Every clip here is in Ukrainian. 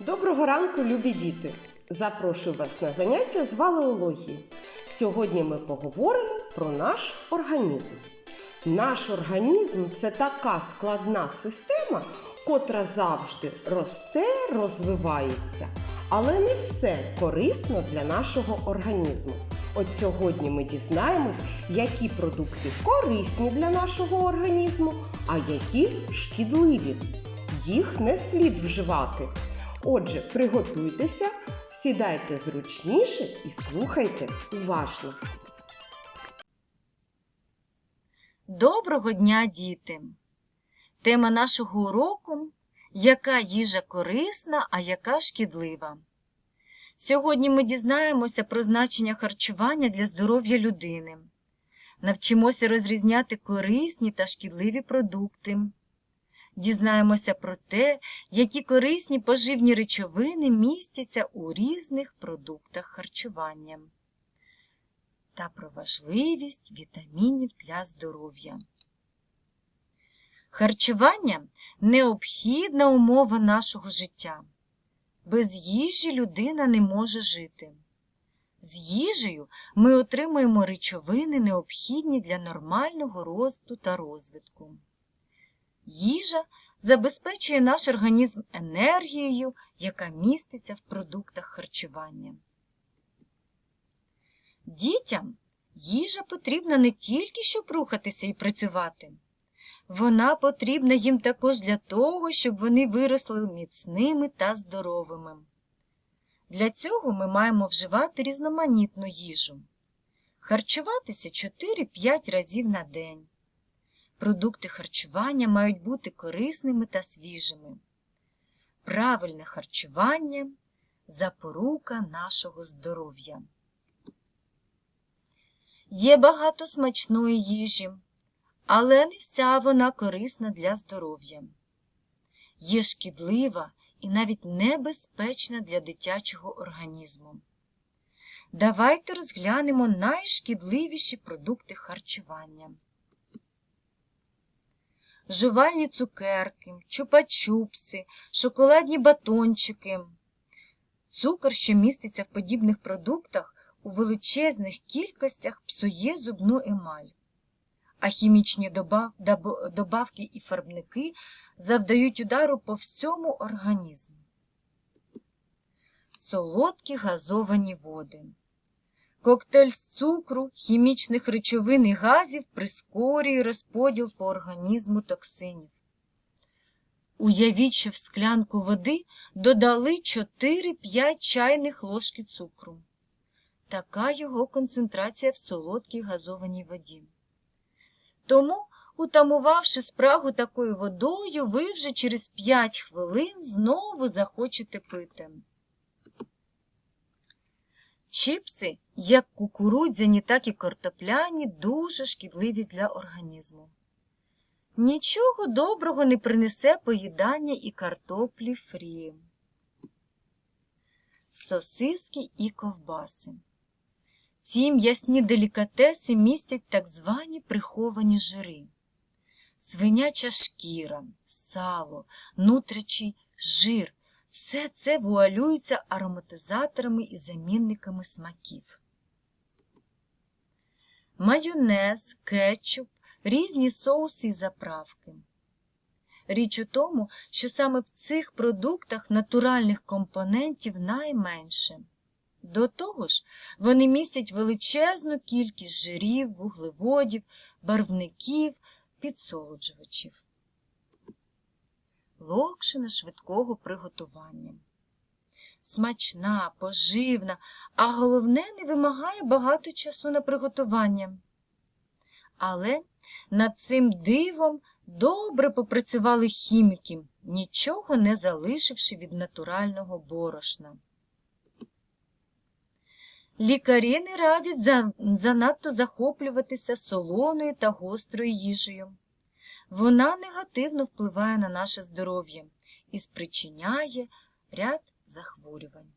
Доброго ранку, любі діти! Запрошую вас на заняття з валеології. Сьогодні ми поговоримо про наш організм. Наш організм це така складна система, котра завжди росте, розвивається, але не все корисно для нашого організму. От сьогодні ми дізнаємось, які продукти корисні для нашого організму, а які шкідливі. Їх не слід вживати. Отже, приготуйтеся, сідайте зручніше і слухайте уважно. Доброго дня, діти! Тема нашого уроку яка їжа корисна, а яка шкідлива. Сьогодні ми дізнаємося про значення харчування для здоров'я людини. Навчимося розрізняти корисні та шкідливі продукти. Дізнаємося про те, які корисні поживні речовини містяться у різних продуктах харчування та про важливість вітамінів для здоров'я. Харчування необхідна умова нашого життя. Без їжі людина не може жити. З їжею ми отримуємо речовини, необхідні для нормального росту та розвитку. Їжа забезпечує наш організм енергією, яка міститься в продуктах харчування. Дітям їжа потрібна не тільки, щоб рухатися і працювати. Вона потрібна їм також для того, щоб вони виросли міцними та здоровими. Для цього ми маємо вживати різноманітну їжу, харчуватися 4-5 разів на день. Продукти харчування мають бути корисними та свіжими. Правильне харчування запорука нашого здоров'я. Є багато смачної їжі, але не вся вона корисна для здоров'я. Є шкідлива і навіть небезпечна для дитячого організму. Давайте розглянемо найшкідливіші продукти харчування. Жувальні цукерки, чупа-чупси, шоколадні батончики. Цукор, що міститься в подібних продуктах, у величезних кількостях псує зубну емаль, а хімічні добавки і фарбники завдають удару по всьому організму. Солодкі газовані води. Коктейль з цукру, хімічних речовин і газів прискорює розподіл по організму токсинів. Уявіть, що в склянку води додали 4-5 чайних ложки цукру. Така його концентрація в солодкій газованій воді. Тому, утамувавши спрагу такою водою, ви вже через 5 хвилин знову захочете пити. Чіпси, як кукурудзяні, так і картопляні, дуже шкідливі для організму. Нічого доброго не принесе поїдання і картоплі фрі. Сосиски і ковбаси. Ці м'ясні делікатеси містять так звані приховані жири. Свиняча шкіра, сало, нутрячий жир – все це вуалюється ароматизаторами і замінниками смаків. Майонез, кетчуп, різні соуси і заправки. Річ у тому, що саме в цих продуктах натуральних компонентів найменше. До того ж, вони містять величезну кількість жирів, вуглеводів, барвників, підсолоджувачів. Локшина швидкого приготування. Смачна, поживна, а головне не вимагає багато часу на приготування. Але над цим дивом добре попрацювали хіміки, нічого не залишивши від натурального борошна. Лікарі не радять занадто захоплюватися солоною та гострою їжею. Вона негативно впливає на наше здоров'я і спричиняє ряд захворювань.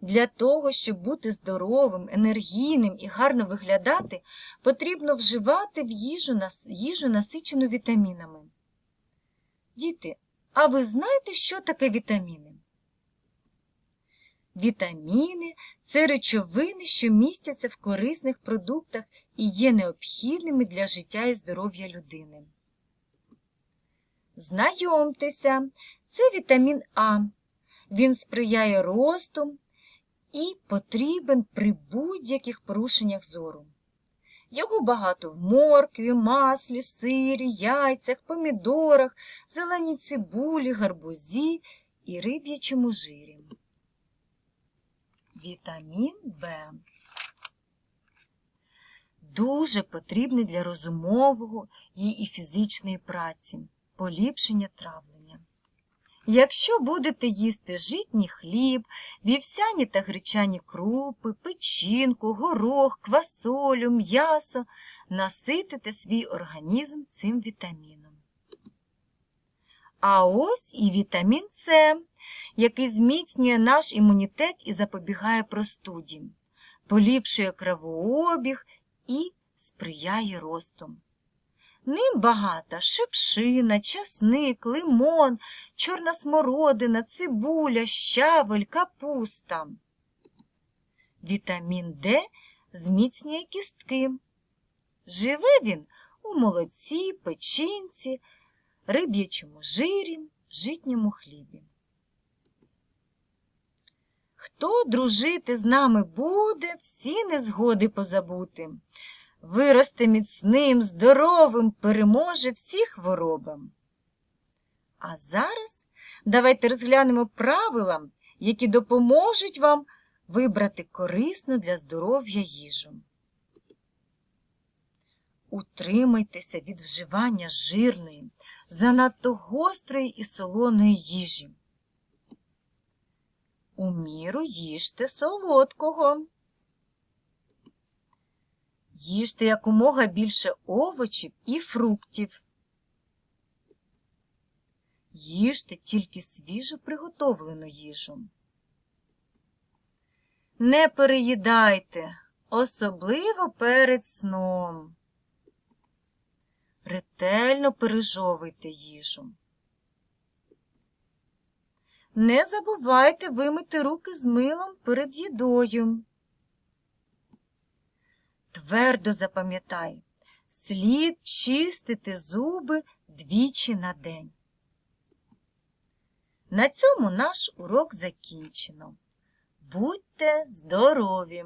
Для того, щоб бути здоровим, енергійним і гарно виглядати, потрібно вживати в їжу, їжу насичену вітамінами. Діти, А ви знаєте, що таке вітаміни? Вітаміни це речовини, що містяться в корисних продуктах і є необхідними для життя і здоров'я людини. Знайомтеся, це вітамін А. Він сприяє росту і потрібен при будь-яких порушеннях зору. Його багато в моркві, маслі, сирі, яйцях, помідорах, зеленій цибулі, гарбузі і риб'ячому жирі. Вітамін В дуже потрібний для розумового і фізичної праці, поліпшення травлення. Якщо будете їсти житній хліб, вівсяні та гречані крупи, печінку, горох, квасолю, м'ясо, наситите свій організм цим вітаміном. А ось і вітамін С, який зміцнює наш імунітет і запобігає простуді, поліпшує кровообіг і сприяє росту. Ним багата шипшина, часник, лимон, чорна смородина, цибуля, щавель, капуста. Вітамін Д зміцнює кістки. Живе він у молоці, печінці, риб'ячому жирі, житньому хлібі. Хто дружити з нами буде, всі незгоди позабути. Виросте міцним, здоровим, переможе всі хвороби. А зараз давайте розглянемо правила, які допоможуть вам вибрати корисну для здоров'я їжу. Утримайтеся від вживання жирної, занадто гострої і солоної їжі. У міру їжте солодкого. Їжте якомога більше овочів і фруктів. Їжте тільки свіжо приготовлену їжу. Не переїдайте, особливо перед сном. Ретельно пережовуйте їжу. Не забувайте вимити руки з милом перед їдою. Твердо запам'ятай, слід чистити зуби двічі на день. На цьому наш урок закінчено. Будьте здорові!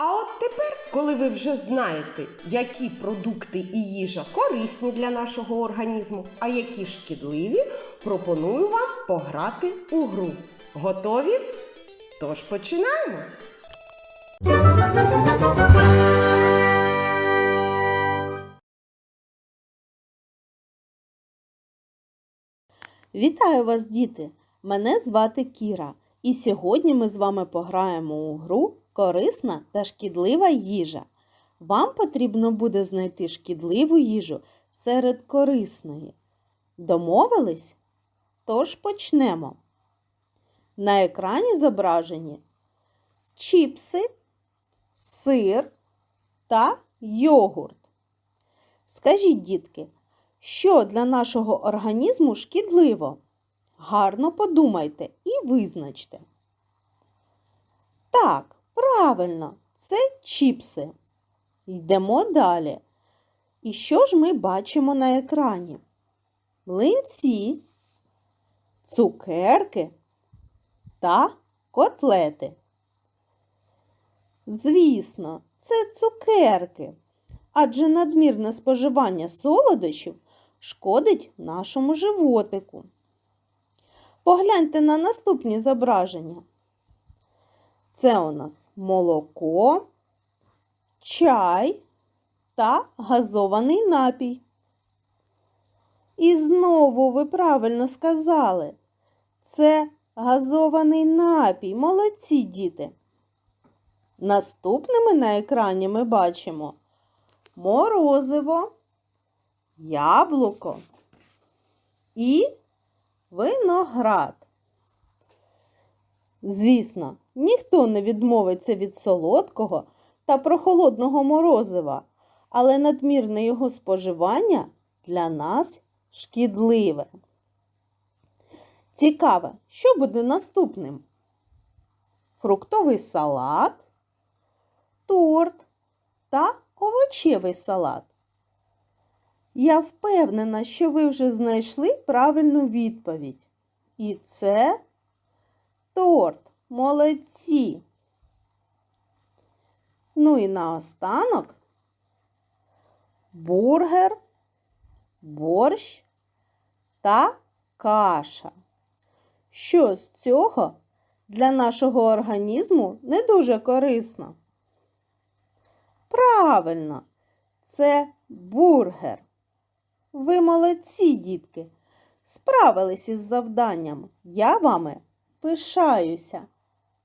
А от тепер, коли ви вже знаєте, які продукти і їжа корисні для нашого організму, а які шкідливі, пропоную вам пограти у гру. Готові? Тож починаємо! Вітаю вас, діти! Мене звати Кіра, і сьогодні ми з вами пограємо у гру Корисна та шкідлива їжа. Вам потрібно буде знайти шкідливу їжу серед корисної. Домовились? Тож почнемо. На екрані зображені чіпси, сир та йогурт. Скажіть, дітки, що для нашого організму шкідливо? Гарно подумайте і визначте. Так, правильно, це чіпси. Йдемо далі. І що ж ми бачимо на екрані? Млинці, цукерки та котлети. Звісно, це цукерки адже надмірне споживання солодощів шкодить нашому животику. Погляньте на наступні зображення. Це у нас молоко, чай та газований напій. І знову ви правильно сказали, це газований напій. Молодці діти. Наступними на екрані ми бачимо морозиво, яблуко і виноград. Звісно, ніхто не відмовиться від солодкого та прохолодного морозива, але надмірне його споживання для нас шкідливе. Цікаве, що буде наступним? Фруктовий салат, торт та овочевий салат. Я впевнена, що ви вже знайшли правильну відповідь. І це торт. Молодці. Ну і наостанок бургер, борщ та каша. Що з цього для нашого організму не дуже корисно? Правильно, це бургер. Ви молодці, дітки, справились із завданням. Я вами пишаюся.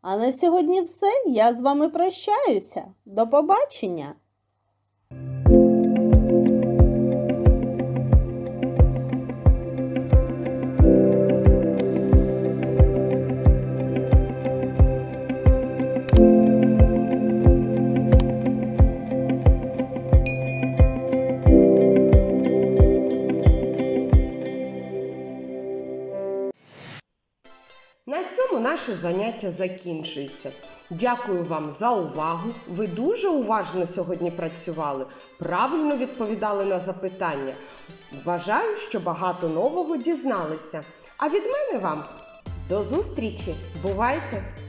А на сьогодні все. Я з вами прощаюся. До побачення! На цьому наше заняття закінчується. Дякую вам за увагу. Ви дуже уважно сьогодні працювали, правильно відповідали на запитання. Вважаю, що багато нового дізналися. А від мене вам до зустрічі! Бувайте!